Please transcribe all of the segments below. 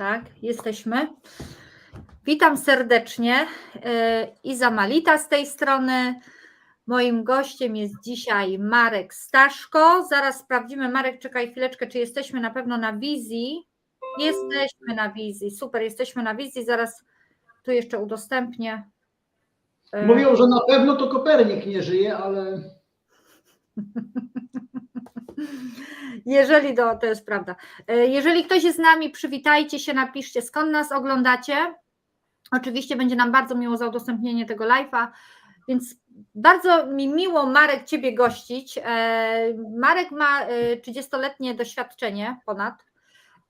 Tak, jesteśmy. Witam serdecznie. E, Iza Malita z tej strony. Moim gościem jest dzisiaj Marek Staszko. Zaraz sprawdzimy. Marek, czekaj chwileczkę, czy jesteśmy na pewno na wizji. Jesteśmy na wizji. Super, jesteśmy na wizji. Zaraz tu jeszcze udostępnię. E, Mówią, że na pewno to Kopernik nie żyje, ale Jeżeli do, to jest prawda. E, Jeżeli ktoś jest z nami, przywitajcie się, napiszcie skąd nas oglądacie. Oczywiście będzie nam bardzo miło za udostępnienie tego live'a, więc bardzo mi miło Marek Ciebie gościć. E, Marek ma e, 30-letnie doświadczenie ponad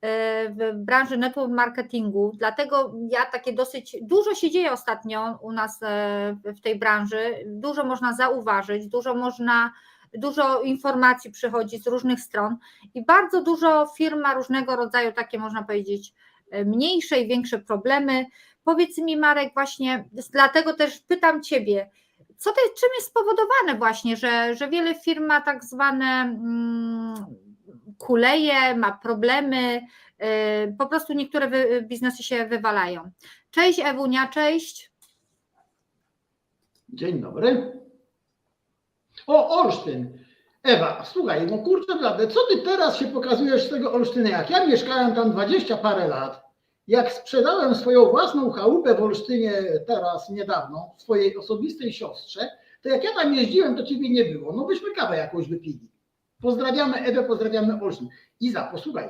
e, w branży network marketingu, dlatego ja takie dosyć, dużo się dzieje ostatnio u nas e, w tej branży, dużo można zauważyć, dużo można dużo informacji przychodzi z różnych stron i bardzo dużo firm ma różnego rodzaju takie, można powiedzieć, e, mniejsze i większe problemy. Powiedz mi, Marek, właśnie dlatego też pytam Ciebie, co to, czym jest spowodowane właśnie, że, że wiele firm ma tak zwane mm, kuleje, ma problemy, e, po prostu niektóre biznesy się wywalają. Cześć Ewunia, cześć. dzień dobry. O, Olsztyn. Ewa, słuchaj, no kurczę blade, co ty teraz się pokazujesz z tego Olsztyna? Jak ja mieszkałem tam 20 parę lat, jak sprzedałem swoją własną chałupę w Olsztynie teraz niedawno, swojej osobistej siostrze, to jak ja tam jeździłem, to ciebie nie było. No byśmy kawę jakąś wypili. Pozdrawiamy Ewę, pozdrawiamy Olsztyn. Iza, posłuchaj.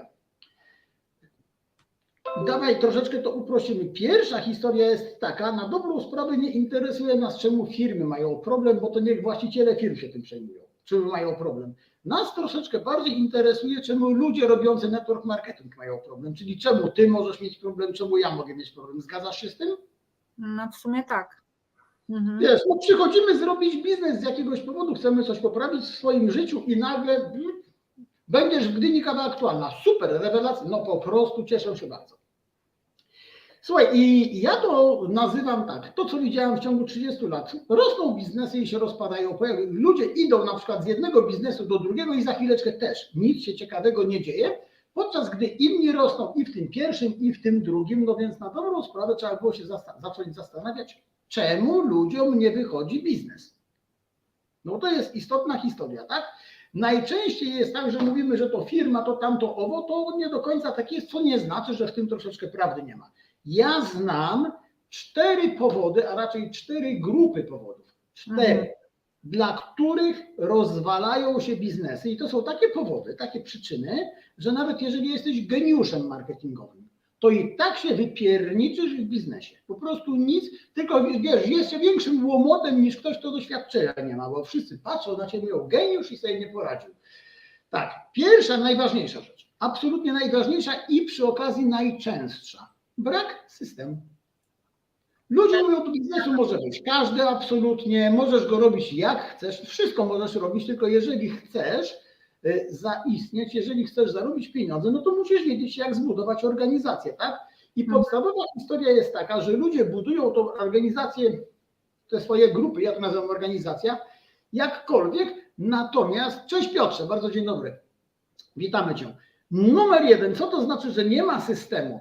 Dawaj troszeczkę to uprościmy. Pierwsza historia jest taka, na dobrą sprawę nie interesuje nas, czemu firmy mają problem, bo to niech właściciele firm się tym przejmują, czemu mają problem. Nas troszeczkę bardziej interesuje, czemu ludzie robiący network marketing mają problem, czyli czemu ty możesz mieć problem, czemu ja mogę mieć problem. Zgadzasz się z tym? No w sumie tak. Mhm. Wiesz, no przychodzimy zrobić biznes z jakiegoś powodu, chcemy coś poprawić w swoim życiu i nagle będziesz w Gdyni kawa aktualna. Super, rewelacja, no po prostu cieszę się bardzo. Słuchaj, i ja to nazywam tak, to co widziałem w ciągu 30 lat, rosną biznesy i się rozpadają, ludzie idą na przykład z jednego biznesu do drugiego i za chwileczkę też nic się ciekawego nie dzieje, podczas gdy inni rosną i w tym pierwszym, i w tym drugim, no więc na dobrą sprawę trzeba było się zacząć zastanawiać, czemu ludziom nie wychodzi biznes. No to jest istotna historia, tak? Najczęściej jest tak, że mówimy, że to firma, to tamto owo, to nie do końca tak jest, co nie znaczy, że w tym troszeczkę prawdy nie ma. Ja znam cztery powody, a raczej cztery grupy powodów. Cztery, Mhm. dla których rozwalają się biznesy. I to są takie powody, takie przyczyny, że nawet jeżeli jesteś geniuszem marketingowym, to i tak się wypierniczysz w biznesie. Po prostu nic, tylko wiesz, jest się większym łomotem niż ktoś, kto doświadczenia nie ma, bo wszyscy patrzą na ciebie, o geniusz i sobie nie poradził. Tak, pierwsza, najważniejsza rzecz, absolutnie najważniejsza i przy okazji najczęstsza. Brak systemu. Ludzie mówią, do biznesu może być każdy absolutnie, możesz go robić jak chcesz, wszystko możesz robić, tylko jeżeli chcesz y, zaistnieć, jeżeli chcesz zarobić pieniądze, no to musisz wiedzieć, jak zbudować organizację, tak? I Mhm. podstawowa historia jest taka, że ludzie budują tą organizację, te swoje grupy, ja to nazywam organizacja, jakkolwiek, natomiast, cześć Piotrze, bardzo dzień dobry, witamy Cię. Numer jeden, co to znaczy, że nie ma systemu?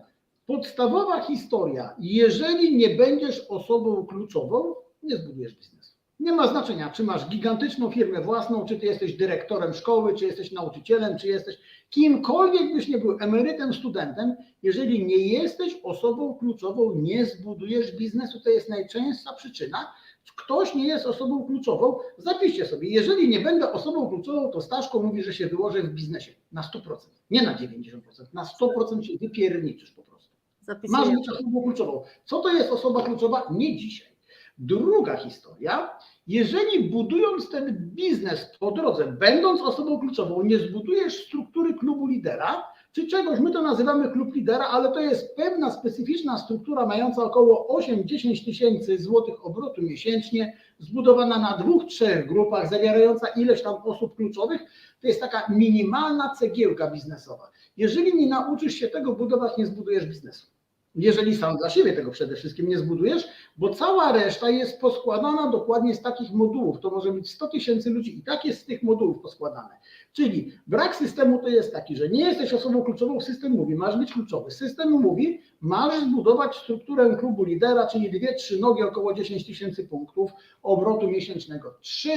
Podstawowa historia, jeżeli nie będziesz osobą kluczową, nie zbudujesz biznesu. Nie ma znaczenia, czy masz gigantyczną firmę własną, czy ty jesteś dyrektorem szkoły, czy jesteś nauczycielem, czy jesteś kimkolwiek byś nie był, emerytem, studentem, jeżeli nie jesteś osobą kluczową, nie zbudujesz biznesu. To jest najczęststsza przyczyna. Ktoś nie jest osobą kluczową, zapiszcie sobie, jeżeli nie będę osobą kluczową, to Staszko mówi, że się wyłożę w biznesie na 100%, nie na 90%, na 100% się wypierniczysz po prostu. Masz Zapisuję. być osobą kluczową. Co to jest osoba kluczowa? Nie dzisiaj. Druga historia. Jeżeli budując ten biznes po drodze, będąc osobą kluczową, nie zbudujesz struktury klubu lidera, czy czegoś, my to nazywamy klub lidera, ale to jest pewna specyficzna struktura mająca około 8-10 tysięcy złotych obrotu miesięcznie, zbudowana na dwóch, trzech grupach, zawierająca ileś tam osób kluczowych, to jest taka minimalna cegiełka biznesowa. Jeżeli nie nauczysz się tego budować, nie zbudujesz biznesu. Jeżeli sam dla siebie tego przede wszystkim nie zbudujesz, bo cała reszta jest poskładana dokładnie z takich modułów. To może być 100 tysięcy ludzi i tak jest z tych modułów poskładane. Czyli brak systemu to jest taki, że nie jesteś osobą kluczową, system mówi, masz być kluczowy. System mówi, masz zbudować strukturę klubu lidera, czyli dwie, trzy nogi, około 10 tysięcy punktów obrotu miesięcznego. Trzy,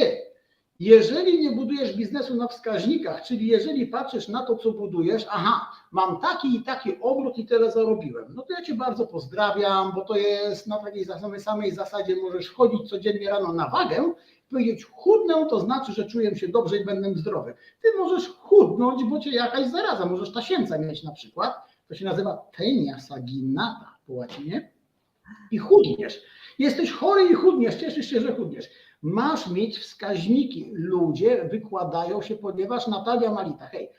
jeżeli nie budujesz biznesu na wskaźnikach, czyli jeżeli patrzysz na to, co budujesz, aha, mam taki i taki obrót i tyle zarobiłem, no to ja Cię bardzo pozdrawiam, bo to jest na takiej samej, zasadzie, możesz chodzić codziennie rano na wagę, powiedzieć chudnę, to znaczy, że czuję się dobrze i będę zdrowy. Ty możesz chudnąć, bo Cię jakaś zaraza, możesz tasiemca mieć na przykład, to się nazywa tenia saginata po łacinie i chudniesz. Jesteś chory i chudniesz, cieszysz się, że chudniesz. Masz mieć wskaźniki. Ludzie wykładają się, ponieważ Natalia Malita, hej,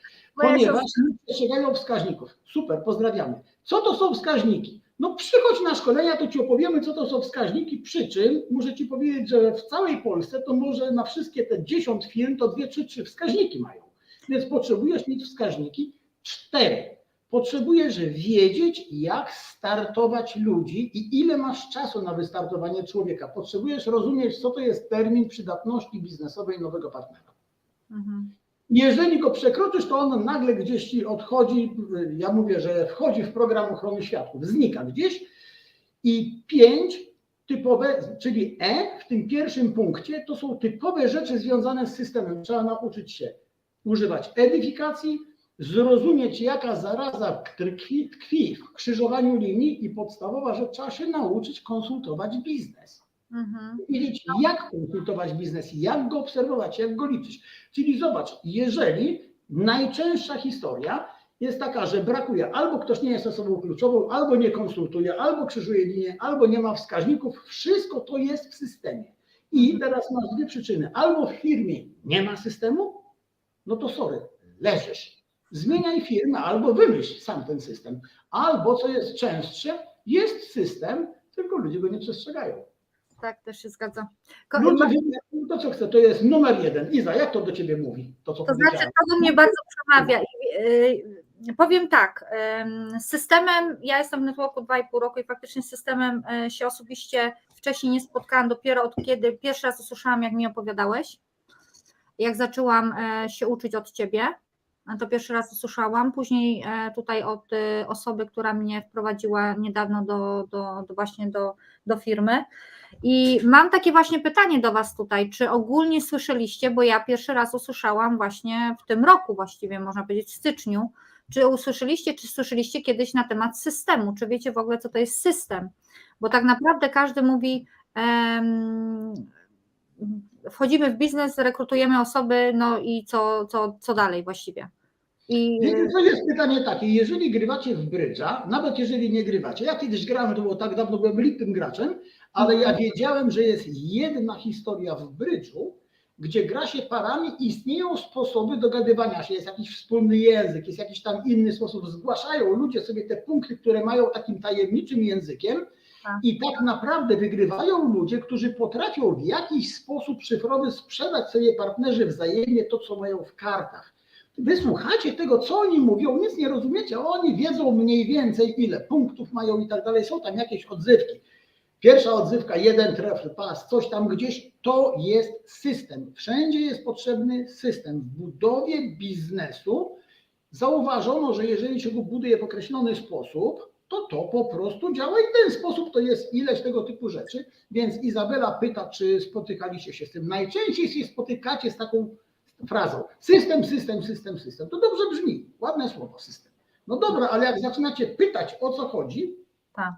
ponieważ nie przestrzegają wskaźników. Super, pozdrawiamy. Co to są wskaźniki? No przychodź na szkolenia, to Ci opowiemy, co to są wskaźniki, przy czym muszę Ci powiedzieć, że w całej Polsce to może na wszystkie te 10 firm to dwie czy trzy wskaźniki mają. Więc potrzebujesz mieć wskaźniki cztery. Potrzebujesz wiedzieć, jak startować ludzi i ile masz czasu na wystartowanie człowieka. Potrzebujesz rozumieć, co to jest termin przydatności biznesowej nowego partnera. Mhm. Jeżeli go przekroczysz, to on nagle gdzieś ci odchodzi. Ja mówię, że wchodzi w program ochrony świadków, znika gdzieś. I pięć typowe, czyli E w tym pierwszym punkcie, to są typowe rzeczy związane z systemem. Trzeba nauczyć się używać edyfikacji, zrozumieć, jaka zaraza tkwi, tkwi w krzyżowaniu linii i podstawowa rzecz, trzeba się nauczyć konsultować biznes Mhm. wiedzieć, jak konsultować biznes, jak go obserwować, jak go liczyć. Czyli zobacz, jeżeli najczęstsza historia jest taka, że brakuje albo ktoś nie jest osobą kluczową, albo nie konsultuje, albo krzyżuje linię, albo nie ma wskaźników, wszystko to jest w systemie. I teraz masz dwie przyczyny. Albo w firmie nie ma systemu, no to sorry, leżysz. Zmieniaj firmę albo wymyśl sam ten system. Albo, co jest częstsze, jest system, tylko ludzie go nie przestrzegają. Tak, też się zgadza. Ko- Ludzie wiedzą, to co chcę, to jest numer jeden. Iza, jak to do ciebie mówi? To, co To znaczy, to do mnie bardzo przemawia. I, y, powiem tak, systemem, ja jestem w networku 2,5 roku i faktycznie systemem y, się osobiście wcześniej nie spotkałam, dopiero od kiedy pierwszy raz usłyszałam, jak mi opowiadałeś, jak zaczęłam y, się uczyć od ciebie, to pierwszy raz usłyszałam, później y, tutaj od y, osoby, która mnie wprowadziła niedawno do, do, do właśnie do, do firmy. I mam takie właśnie pytanie do Was tutaj, czy ogólnie słyszeliście, bo ja pierwszy raz usłyszałam właśnie w tym roku właściwie, można powiedzieć w styczniu, czy usłyszeliście, czy słyszeliście kiedyś na temat systemu, czy wiecie w ogóle, co to jest system? Bo tak naprawdę każdy mówi, wchodzimy w biznes, rekrutujemy osoby, no i co, co, co dalej właściwie? I co jest pytanie takie, jeżeli grywacie w brydża, nawet jeżeli nie grywacie, ja kiedyś grałem, to było tak dawno, byłem lipnym graczem, ale ja wiedziałem, że jest jedna historia w brydżu, gdzie gra się parami i istnieją sposoby dogadywania się, jest jakiś wspólny język, jest jakiś tam inny sposób, zgłaszają ludzie sobie te punkty, które mają takim tajemniczym językiem. I tak naprawdę wygrywają ludzie, którzy potrafią w jakiś sposób szyfrowy sprzedać sobie partnerzy wzajemnie to, co mają w kartach. Wy słuchacie tego, co oni mówią, nic nie rozumiecie, oni wiedzą mniej więcej, ile punktów mają i tak dalej. Są tam jakieś odzywki. Pierwsza odzywka, jeden trefl, pas, coś tam gdzieś, to jest system. Wszędzie jest potrzebny system. W budowie biznesu zauważono, że jeżeli się go buduje w określony sposób, to to po prostu działa i w ten sposób to jest ileś tego typu rzeczy. Więc Izabela pyta, czy spotykaliście się z tym. Najczęściej się spotykacie z taką frazą system, system, system, system. To dobrze brzmi, ładne słowo system. No dobra, ale jak zaczynacie pytać o co chodzi, Tak.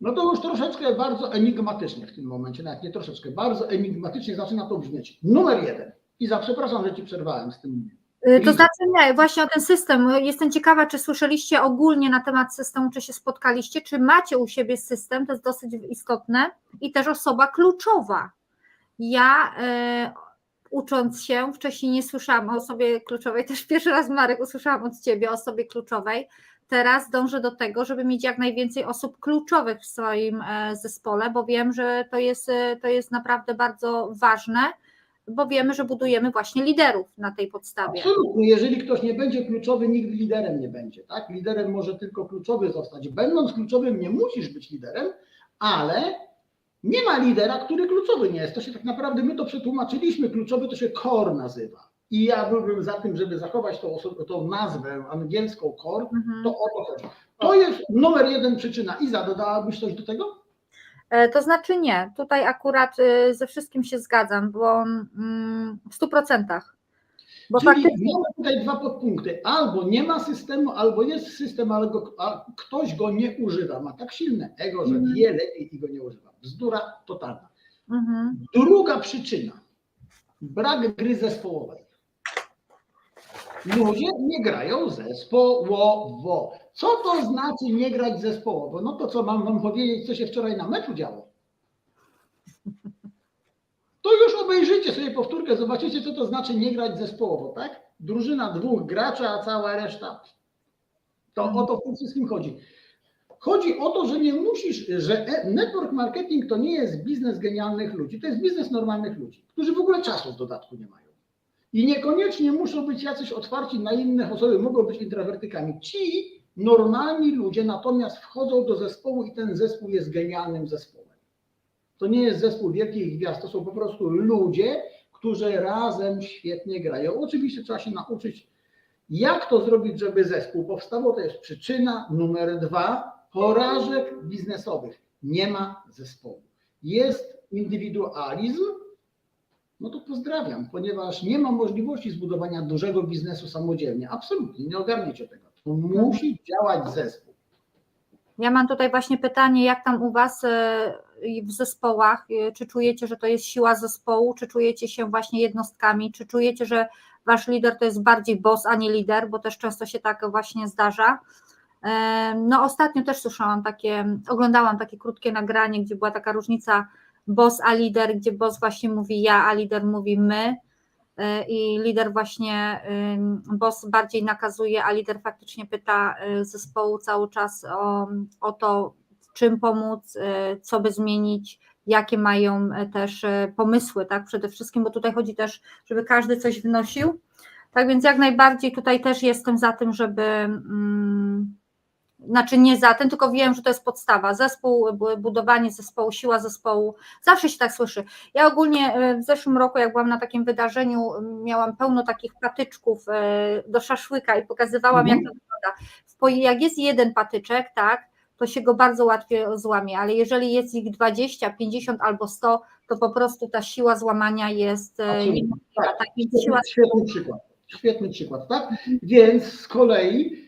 no to już troszeczkę bardzo enigmatycznie w tym momencie, nawet nie troszeczkę, bardzo enigmatycznie zaczyna to brzmieć. Numer jeden. Iza, przepraszam, że ci przerwałem z tym. Y, To znaczy nie, właśnie o ten system. Jestem ciekawa, czy słyszeliście ogólnie na temat systemu, czy się spotkaliście, czy macie u siebie system, to jest dosyć istotne i też osoba kluczowa. Ja e, ucząc się, wcześniej nie słyszałam o osobie kluczowej, też pierwszy raz Marek usłyszałam od Ciebie o osobie kluczowej. Teraz dążę do tego, żeby mieć jak najwięcej osób kluczowych w swoim e, zespole, bo wiem, że to jest, to jest naprawdę bardzo ważne bo wiemy, że budujemy właśnie liderów na tej podstawie. Absolutnie. Jeżeli ktoś nie będzie kluczowy, nigdy liderem nie będzie. Tak? Liderem może tylko kluczowy zostać. Będąc kluczowym, nie musisz być liderem, ale nie ma lidera, który kluczowy nie jest. To się tak naprawdę, my to przetłumaczyliśmy, kluczowy to się core nazywa. I ja byłbym za tym, żeby zachować tą, tą nazwę angielską core, Mhm. to o to chodzi. To jest numer jeden przyczyna. Iza, dodałabyś coś do tego? E, To znaczy nie, tutaj akurat y, ze wszystkim się zgadzam, bo mm, w 100%. Bo Czyli faktycznie mamy tutaj dwa podpunkty. Albo nie ma systemu, albo jest system, ale go, a ktoś go nie używa. Ma tak silne ego, że Mhm. wie lepiej i go nie używa. Bzdura totalna. mhm. Druga przyczyna. Brak gry zespołowej. Ludzie nie grają zespołowo. Co to znaczy nie grać zespołowo? No to co mam wam powiedzieć, co się wczoraj na meczu działo? To już obejrzyjcie sobie powtórkę, zobaczycie, co to znaczy nie grać zespołowo, tak? Drużyna dwóch graczy, a cała reszta. To o to w tym wszystkim chodzi. Chodzi o to, że nie musisz, że e- network marketing to nie jest biznes genialnych ludzi, to jest biznes normalnych ludzi, którzy w ogóle czasu w dodatku nie mają. I niekoniecznie muszą być jacyś otwarci na innych osoby, mogą być introwertykami. Ci normalni ludzie natomiast wchodzą do zespołu i ten zespół jest genialnym zespołem. To nie jest zespół wielkich gwiazd, to są po prostu ludzie, którzy razem świetnie grają. Oczywiście trzeba się nauczyć, jak to zrobić, żeby zespół powstawał. To jest przyczyna numer dwa porażek biznesowych. Nie ma zespołu. Jest indywidualizm, no to pozdrawiam, ponieważ nie ma możliwości zbudowania dużego biznesu samodzielnie. Absolutnie, nie ogarniecie tego. To musi działać zespół. Ja mam tutaj właśnie pytanie, jak tam u Was e, w zespołach, e, czy czujecie, że to jest siła zespołu, czy czujecie się właśnie jednostkami, czy czujecie, że Wasz lider to jest bardziej boss, a nie lider, bo też często się tak właśnie zdarza. E, No ostatnio też słyszałam takie, oglądałam takie krótkie nagranie, gdzie była taka różnica boss a lider, gdzie boss właśnie mówi ja, a lider mówi my i lider właśnie, boss bardziej nakazuje, a lider faktycznie pyta y, zespołu cały czas o, o to, czym pomóc, y, co by zmienić, jakie mają y, też y, pomysły, tak, przede wszystkim, bo tutaj chodzi też, żeby każdy coś wnosił, tak więc jak najbardziej tutaj też jestem za tym, żeby mm, znaczy nie za tym, tylko wiem, że to jest podstawa. Zespół, bu- budowanie zespołu, siła zespołu. Zawsze się tak słyszy. Ja ogólnie e, w zeszłym roku, jak byłam na takim wydarzeniu, miałam pełno takich patyczków e, do szaszłyka i pokazywałam, Mhm. jak to wygląda. W po- Jak jest jeden patyczek, tak, to się go bardzo łatwo złamie, ale jeżeli jest ich 20, 50 albo 100, to po prostu ta siła złamania jest e, Absolutnie. Tak. Tak, więc siła Świetny przykład. Świetny przykład, tak? Więc z kolei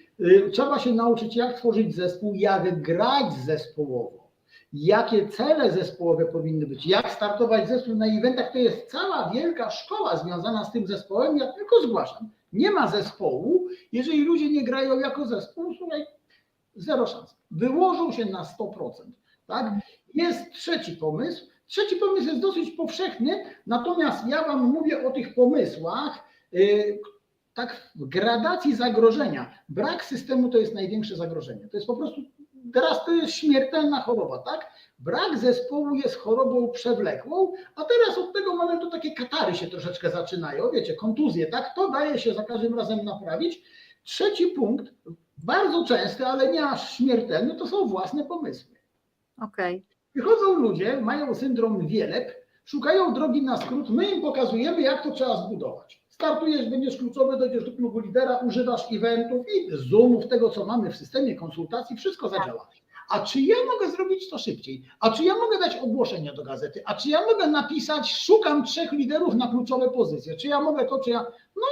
trzeba się nauczyć, jak tworzyć zespół, jak grać zespołowo, jakie cele zespołowe powinny być, jak startować zespół na eventach. To jest cała wielka szkoła związana z tym zespołem. Ja tylko zgłaszam. Nie ma zespołu, jeżeli ludzie nie grają jako zespół, słuchaj, zero szans. Wyłożą się na 100%. Tak? Jest trzeci pomysł. Trzeci pomysł jest dosyć powszechny, natomiast ja Wam mówię o tych pomysłach, yy, tak w gradacji zagrożenia. Brak systemu to jest największe zagrożenie. To jest po prostu, teraz to jest śmiertelna choroba, tak? Brak zespołu jest chorobą przewlekłą, a teraz od tego momentu takie katary się troszeczkę zaczynają, wiecie, kontuzje, tak? To daje się za każdym razem naprawić. Trzeci punkt, bardzo częsty, ale nie aż śmiertelny, to są własne pomysły. Okej. Przychodzą ludzie, mają syndrom wielep, szukają drogi na skrót, my im pokazujemy, jak to trzeba zbudować. Startujesz, będziesz kluczowy, dojdziesz do klubu lidera, używasz eventów i zoomów, tego co mamy w systemie konsultacji, wszystko zadziała. A czy ja mogę zrobić to szybciej? A czy ja mogę dać ogłoszenie do gazety? A czy ja mogę napisać, szukam trzech liderów na kluczowe pozycje? Czy ja mogę to, czy ja. No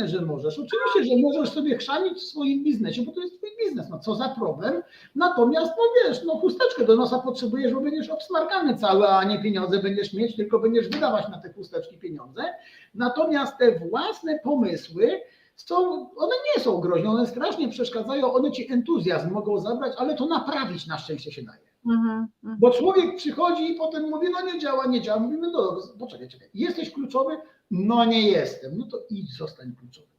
jasne, że możesz. Oczywiście, że możesz sobie chrzanić w swoim biznesie, bo to jest twój biznes. No co za problem. Natomiast, no wiesz, no chusteczkę do nosa potrzebujesz, bo będziesz obsmarkany cały, a nie pieniądze będziesz mieć, tylko będziesz wydawać na te chusteczki pieniądze. Natomiast te własne pomysły są, one nie są groźne, one strasznie przeszkadzają, one ci entuzjazm mogą zabrać, ale to naprawić na szczęście się daje. Mhm, mhm. Bo człowiek przychodzi i potem mówi, no nie działa, nie działa. Mówimy, no poczekaj, czekaj, jesteś kluczowy? No nie jestem. No to idź, zostań kluczowy.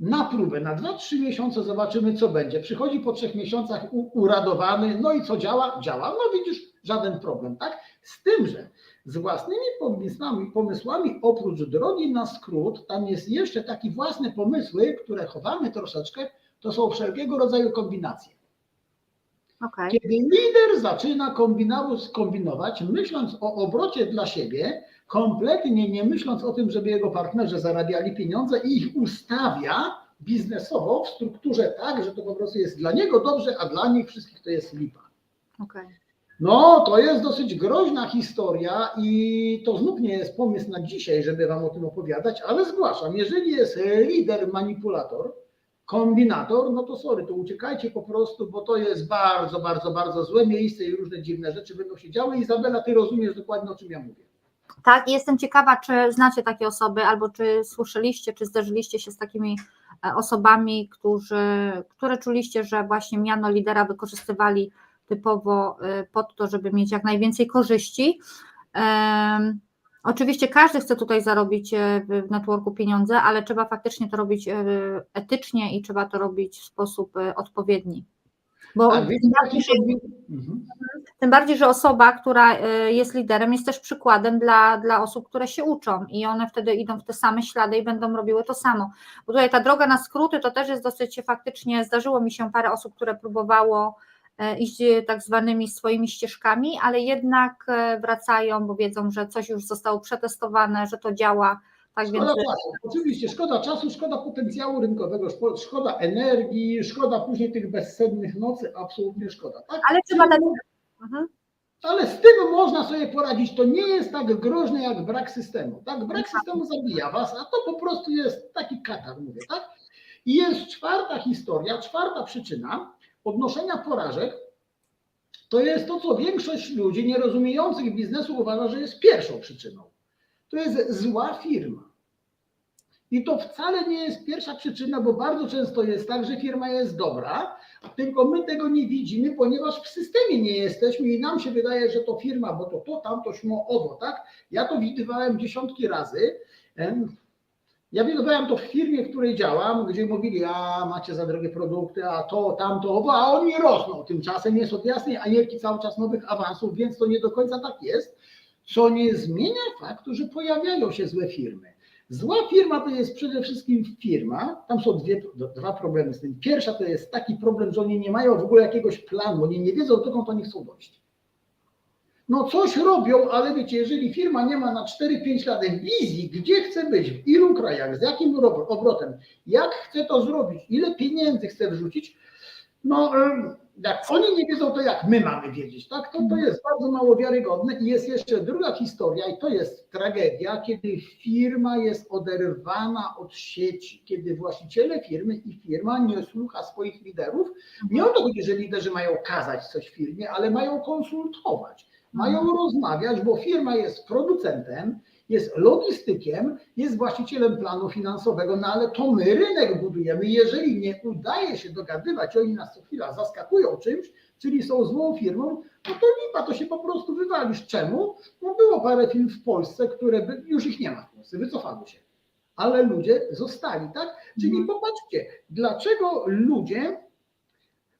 Na próbę, na 2-3 miesiące zobaczymy, co będzie. Przychodzi po trzech miesiącach u, uradowany, no i co działa? Działa. No widzisz, żaden problem, tak? Z tym, że z własnymi pomysłami, pomysłami oprócz drogi na skrót, tam jest jeszcze takie własne pomysły, które chowamy troszeczkę, to są wszelkiego rodzaju kombinacje. Okej. Kiedy lider zaczyna kombinować, myśląc o obrocie dla siebie, kompletnie nie myśląc o tym, żeby jego partnerzy zarabiali pieniądze i ich ustawia biznesowo w strukturze tak, że to po prostu jest dla niego dobrze, a dla nich wszystkich to jest lipa. okej. No, to jest dosyć groźna historia i to znów nie jest pomysł na dzisiaj, żeby Wam o tym opowiadać, ale zgłaszam, jeżeli jest lider, manipulator, kombinator, no to sorry, to uciekajcie po prostu, bo to jest bardzo, bardzo, bardzo złe miejsce i różne dziwne rzeczy będą się działy. Izabela, Ty rozumiesz dokładnie, o czym ja mówię. Tak, jestem ciekawa, czy znacie takie osoby, albo czy słyszeliście, czy zderzyliście się z takimi e, osobami, którzy, które czuliście, że właśnie miano lidera wykorzystywali typowo e, pod to, żeby mieć jak najwięcej korzyści. Oczywiście każdy chce tutaj zarobić e, w networku pieniądze, ale trzeba faktycznie to robić e, etycznie i trzeba to robić w sposób e, odpowiedni. Bo Tak, tym bardziej, że mhm. tym bardziej, że osoba, która jest liderem, jest też przykładem dla, dla osób, które się uczą i one wtedy idą w te same ślady i będą robiły to samo. Bo tutaj ta droga na skróty to też jest dosyć faktycznie, zdarzyło mi się parę osób, które próbowało iść e, tak zwanymi swoimi ścieżkami, ale jednak e, wracają, bo wiedzą, że coś już zostało przetestowane, że to działa. Tak więc Szkoda czasu, oczywiście, szkoda czasu, szkoda potencjału rynkowego, szko- szkoda energii, szkoda później tych bezsennych nocy, absolutnie szkoda. Tak? ale trzeba dać. Mhm. Ale z tym można sobie poradzić. To nie jest tak groźne jak brak systemu. Tak? Brak systemu zabija was, a to po prostu jest taki katar, mówię, tak? I jest czwarta historia, czwarta przyczyna odnoszenia porażek. To jest to, co większość ludzi nierozumiejących biznesu uważa, że jest pierwszą przyczyną. To jest zła firma. I to wcale nie jest pierwsza przyczyna, bo bardzo często jest tak, że firma jest dobra, tylko my tego nie widzimy, ponieważ w systemie nie jesteśmy i nam się wydaje, że to firma, bo to to, tamto, śmo, owo, tak? Ja to widywałem dziesiątki razy. Ja widywałem to w firmie, w której działam, gdzie mówili, a macie za drogie produkty, a to, tamto, a oni rosną. Tymczasem jest od jasnej Anielki cały czas nowych awansów, więc to nie do końca tak jest, co nie zmienia faktu, że pojawiają się złe firmy. Zła firma to jest przede wszystkim firma, tam są dwie, dwa problemy z tym. Pierwsza to jest taki problem, że oni nie mają w ogóle jakiegoś planu, oni nie wiedzą, dokąd oni chcą dojść. No coś robią, ale wiecie, jeżeli firma nie ma na 4-5 lat wizji, gdzie chce być, w ilu krajach, z jakim ro- obrotem, jak chce to zrobić, ile pieniędzy chce wrzucić, no jak oni nie wiedzą, to jak my mamy wiedzieć, tak? To, to jest bardzo mało wiarygodne i jest jeszcze druga historia i to jest tragedia, kiedy firma jest oderwana od sieci, kiedy właściciele firmy i firma nie słucha swoich liderów. Nie o to chodzi, że liderzy mają kazać coś firmie, ale mają konsultować, mają rozmawiać, bo firma jest producentem, jest logistykiem, jest właścicielem planu finansowego, no ale to my rynek budujemy. Jeżeli nie udaje się dogadywać, oni nas co chwila zaskakują czymś, czyli są złą firmą, no to lipa, to się po prostu wywalisz. Czemu? No było parę firm w Polsce, które by, już ich nie ma w Polsce, wycofały się. Ale ludzie zostali, tak? Czyli popatrzcie, dlaczego ludzie,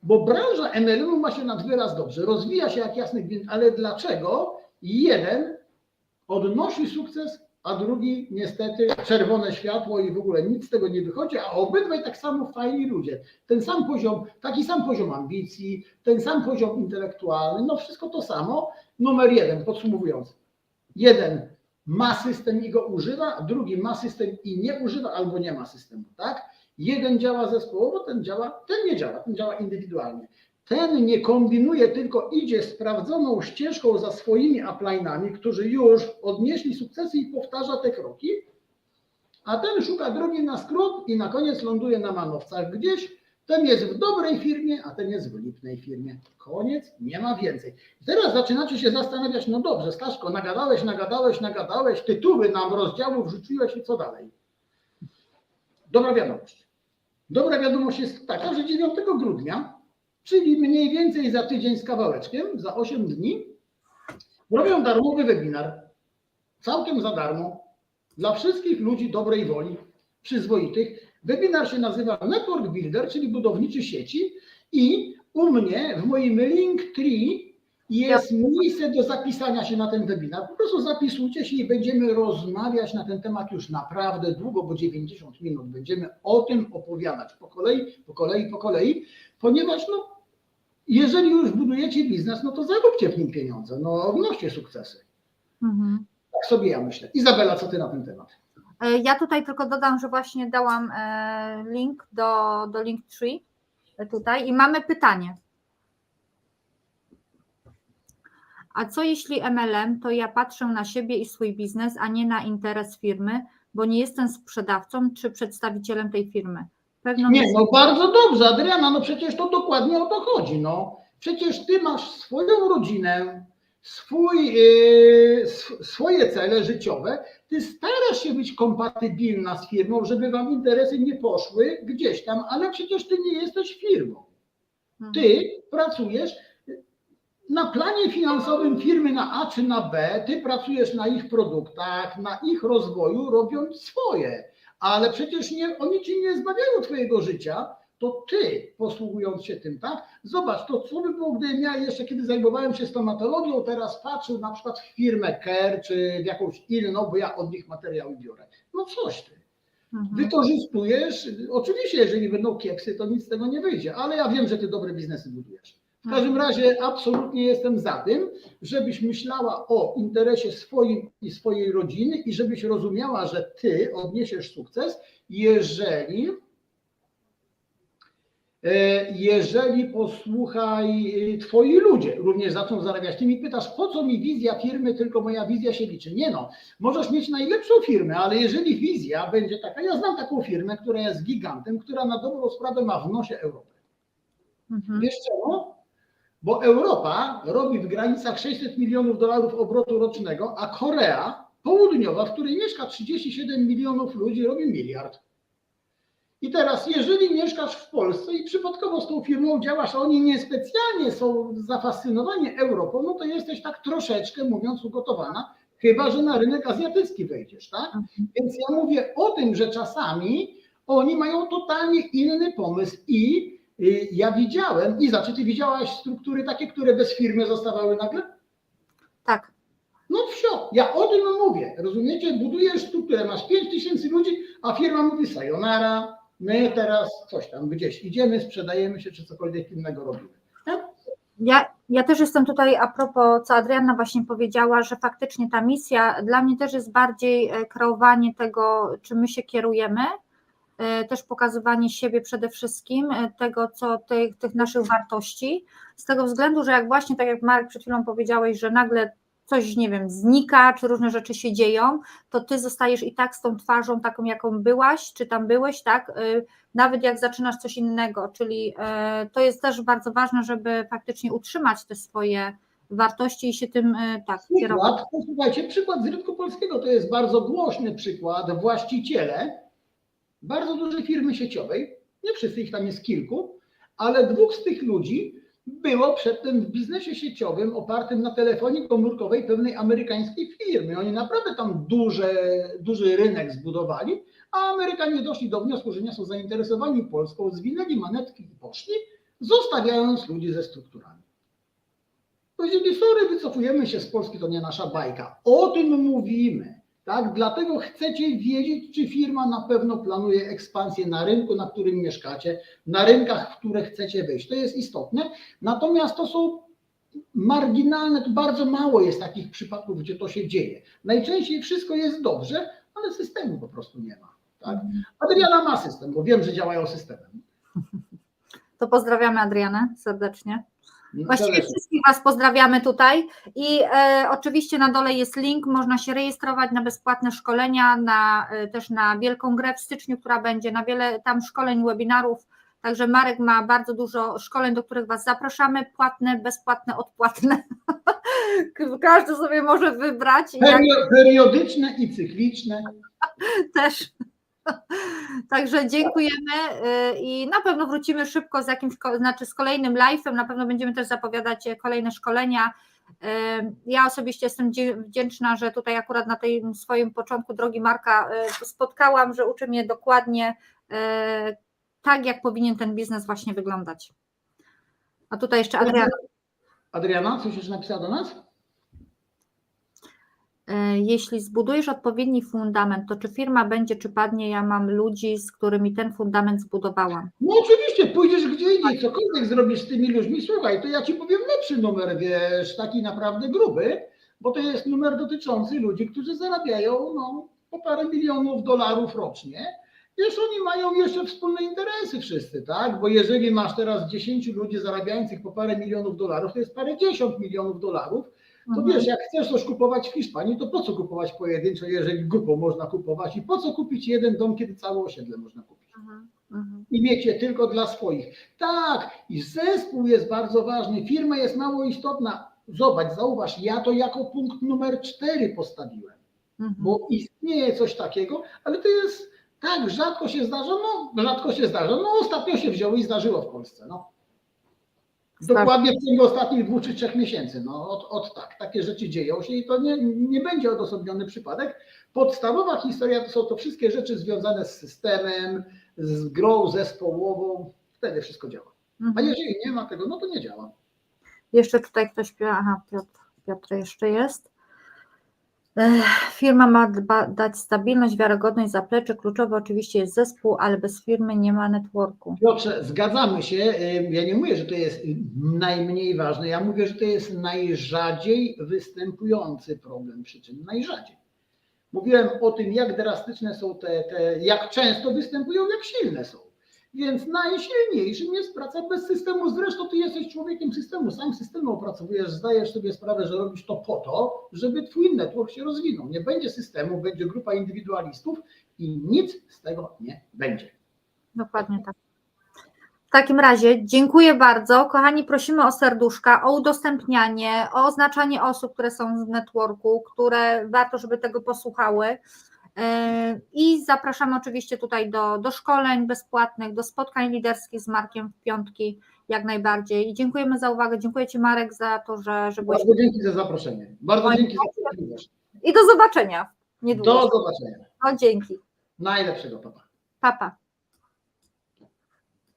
bo branża MLM ma się nad wyraz dobrze, rozwija się jak jasny gwint, ale dlaczego jeden odnosi sukces, a drugi niestety czerwone światło i w ogóle nic z tego nie wychodzi, a obydwaj tak samo fajni ludzie. Ten sam poziom, taki sam poziom ambicji, ten sam poziom intelektualny, no wszystko to samo. Numer jeden, podsumowując. Jeden ma system i go używa, drugi ma system i nie używa albo nie ma systemu, tak? Jeden działa zespołowo, ten działa, ten nie działa, ten działa indywidualnie. Ten nie kombinuje, tylko idzie sprawdzoną ścieżką za swoimi upline'ami, którzy już odnieśli sukcesy i powtarza te kroki, a ten szuka drogi na skrót i na koniec ląduje na manowcach gdzieś. Ten jest w dobrej firmie, a ten jest w lipnej firmie. Koniec, nie ma więcej. Teraz zaczynacie się zastanawiać, no dobrze, Staszko, nagadałeś, nagadałeś, nagadałeś, tytuły nam rozdziałów rzuciłeś i co dalej? Dobra wiadomość. Dobra wiadomość jest taka, że 9 grudnia czyli mniej więcej za tydzień z kawałeczkiem, za 8 dni, robią darmowy webinar, całkiem za darmo, dla wszystkich ludzi dobrej woli, przyzwoitych. Webinar się nazywa Network Builder, czyli budowniczy sieci. I u mnie w moim Linktree Jest miejsce do zapisania się na ten webinar. Po prostu zapisujcie się i będziemy rozmawiać na ten temat już naprawdę długo, bo 90 minut. Będziemy o tym opowiadać po kolei, po kolei, po kolei, ponieważ no, jeżeli już budujecie biznes, no to zaróbcie w nim pieniądze, no wnoście sukcesy. Mhm. Tak sobie ja myślę. Izabela, co ty na ten temat? E, Ja tutaj tylko dodam, że właśnie dałam e, link do, do Linktree e, tutaj i mamy pytanie. A co jeśli MLM to ja patrzę na siebie i swój biznes, a nie na interes firmy, bo nie jestem sprzedawcą czy przedstawicielem tej firmy? Pewno Nie, no bardzo dobrze, Adriana, no przecież to dokładnie o to chodzi. No. Przecież ty masz swoją rodzinę, swój, yy, sw- swoje cele życiowe, ty starasz się być kompatybilna z firmą, żeby wam interesy nie poszły gdzieś tam, ale przecież ty nie jesteś firmą. Mhm. Ty pracujesz na planie finansowym firmy na A czy na B, ty pracujesz na ich produktach, na ich rozwoju, robiąc swoje. Ale przecież nie, oni ci nie zbawiają twojego życia, to ty posługując się tym, tak? Zobacz, to co by było, gdybym ja jeszcze kiedy zajmowałem się stomatologią, teraz patrzył na przykład w firmę Care czy w jakąś inną, bo ja od nich materiały biorę. No coś ty Mhm. wykorzystujesz. Oczywiście, jeżeli będą kiepsy, to nic z tego nie wyjdzie, ale ja wiem, że ty dobre biznesy budujesz. W każdym razie absolutnie jestem za tym, żebyś myślała o interesie swoim i swojej rodziny i żebyś rozumiała, że ty odniesiesz sukces, jeżeli e, jeżeli posłuchaj, e, twoi ludzie również zaczną zarabiać. Ty mi pytasz, po co mi wizja firmy, tylko moja wizja się liczy. Nie no, możesz mieć najlepszą firmę, ale jeżeli wizja będzie taka, ja znam taką firmę, która jest gigantem, która na dobrą sprawę ma w nosie Europę. Mhm. Wiesz czemu? Bo Europa robi w granicach 600 milionów dolarów obrotu rocznego, a Korea Południowa, w której mieszka 37 milionów ludzi, robi miliard. I teraz, jeżeli mieszkasz w Polsce i przypadkowo z tą firmą działasz, a oni niespecjalnie są zafascynowani Europą, no to jesteś tak troszeczkę, mówiąc, ugotowana, chyba że na rynek azjatycki wejdziesz, tak? Mhm. Więc ja mówię o tym, że czasami oni mają totalnie inny pomysł i ja widziałem, Iza, czy ty widziałaś struktury takie, które bez firmy zostawały nagle? Tak. No wsio, ja o tym mówię, rozumiecie? Budujesz strukturę, masz 5 tysięcy ludzi, a firma mówi sayonara, my teraz coś tam gdzieś idziemy, sprzedajemy się, czy cokolwiek innego robimy. Tak? Ja, ja też jestem tutaj a propos, co Adrianna właśnie powiedziała, że faktycznie ta misja dla mnie też jest bardziej e, kreowanie tego, czym my się kierujemy, też pokazywanie siebie przede wszystkim, e, tego, co tych, tych naszych wartości, z tego względu, że jak właśnie, tak jak Marek przed chwilą powiedziałeś, że nagle coś, nie wiem, znika, czy różne rzeczy się dzieją, to ty zostajesz i tak z tą twarzą taką, jaką byłaś, czy tam byłeś, tak, e, nawet jak zaczynasz coś innego, czyli e, to jest też bardzo ważne, żeby faktycznie utrzymać te swoje wartości i się tym e, tak kierować. Przykład, posłuchajcie, przykład z rynku polskiego to jest bardzo głośny przykład. Właściciele bardzo dużej firmy sieciowej, nie wszyscy ich tam jest kilku, ale dwóch z tych ludzi było przedtem w biznesie sieciowym opartym na telefonii komórkowej pewnej amerykańskiej firmy. Oni naprawdę tam duże, duży rynek zbudowali, a Amerykanie doszli do wniosku, że nie są zainteresowani Polską, zwinęli manetki i poszli, zostawiając ludzi ze strukturami. Powiedzieli, sorry, wycofujemy się z Polski, to nie nasza bajka. O tym mówimy. Tak? Dlatego chcecie wiedzieć, czy firma na pewno planuje ekspansję na rynku, na którym mieszkacie, na rynkach, w które chcecie wejść. To jest istotne. Natomiast to są marginalne, to bardzo mało jest takich przypadków, gdzie to się dzieje. Najczęściej wszystko jest dobrze, ale systemu po prostu nie ma. Tak? Adriana ma system, bo wiem, że działają systemem. To pozdrawiamy Adrianę serdecznie. Właściwie wszystkich Was pozdrawiamy tutaj i e, oczywiście na dole jest link, można się rejestrować na bezpłatne szkolenia, na, e, też na wielką grę w styczniu, która będzie, na wiele tam szkoleń, webinarów, także Marek ma bardzo dużo szkoleń, do których Was zapraszamy, płatne, bezpłatne, odpłatne, każdy sobie może wybrać, jak Perio- Periodyczne i cykliczne. też. Także dziękujemy y, i na pewno wrócimy szybko z jakimś, znaczy z kolejnym live'em, na pewno będziemy też zapowiadać kolejne szkolenia. Y, Ja osobiście jestem wdzięczna, że tutaj akurat na tym swoim początku drogi Marka y, spotkałam, że uczy mnie dokładnie tak, jak powinien ten biznes właśnie wyglądać. A tutaj jeszcze Adriana. Adriana, coś jeszcze napisała do nas? E, Jeśli zbudujesz odpowiedni fundament, to czy firma będzie, czy padnie, ja mam ludzi, z którymi ten fundament zbudowałam. No oczywiście, pójdziesz gdzie indziej, cokolwiek zrobisz z tymi ludźmi, słuchaj, to ja ci powiem lepszy numer, wiesz, taki naprawdę gruby, bo to jest numer dotyczący ludzi, którzy zarabiają no, po parę milionów dolarów rocznie. Wiesz, oni mają jeszcze wspólne interesy wszyscy, tak? Bo jeżeli masz teraz 10 ludzi zarabiających po parę milionów dolarów, to jest parę dziesiąt milionów dolarów, to Mhm. wiesz, jak chcesz coś kupować w Hiszpanii, to po co kupować pojedynczo, jeżeli grupą można kupować i po co kupić jeden dom, kiedy całe osiedle można kupić? Mhm, mhm. i mieć je tylko dla swoich. Tak, i zespół jest bardzo ważny, firma jest mało istotna. Zobacz, zauważ, ja to jako punkt numer cztery postawiłem, bo istnieje coś takiego, ale to jest tak, rzadko się zdarza, no rzadko się zdarza, no ostatnio się wzięło i zdarzyło w Polsce, no. Dokładnie w ciągu ostatnich dwóch czy trzech miesięcy, no od, od tak, takie rzeczy dzieją się i to nie, nie będzie odosobniony przypadek. Podstawowa historia to są to wszystkie rzeczy związane z systemem, z grą zespołową, wtedy wszystko działa. A Mhm. jeżeli nie ma tego, no to nie działa. Jeszcze tutaj ktoś, aha, Piotr, Piotr jeszcze jest. Firma ma dać stabilność, wiarygodność, zaplecze. Kluczowe oczywiście jest zespół, ale bez firmy nie ma networku. Piotrze, zgadzamy się. Ja nie mówię, że to jest najmniej ważne. Ja mówię, że to jest najrzadziej występujący problem przyczyn. Najrzadziej. Mówiłem o tym, jak drastyczne są te, te, jak często występują, jak silne są. Więc najsilniejszym jest praca bez systemu. Zresztą ty jesteś człowiekiem systemu, sam system opracowujesz, zdajesz sobie sprawę, że robisz to po to, żeby twój network się rozwinął. Nie będzie systemu, będzie grupa indywidualistów i nic z tego nie będzie. Dokładnie tak. W takim razie dziękuję bardzo. Kochani, prosimy o serduszka, o udostępnianie, o oznaczanie osób, które są w networku, które warto, żeby tego posłuchały. I zapraszamy oczywiście tutaj do, do szkoleń bezpłatnych, do spotkań liderskich z Markiem w piątki, jak najbardziej. I dziękujemy za uwagę. Dziękuję Ci, Marek, za to, że, że byłeś. Bardzo dzięki za zaproszenie. Bardzo Oj, dzięki za. I do zobaczenia niedługo. Do zobaczenia. No, dzięki. Najlepszego papa. Papa.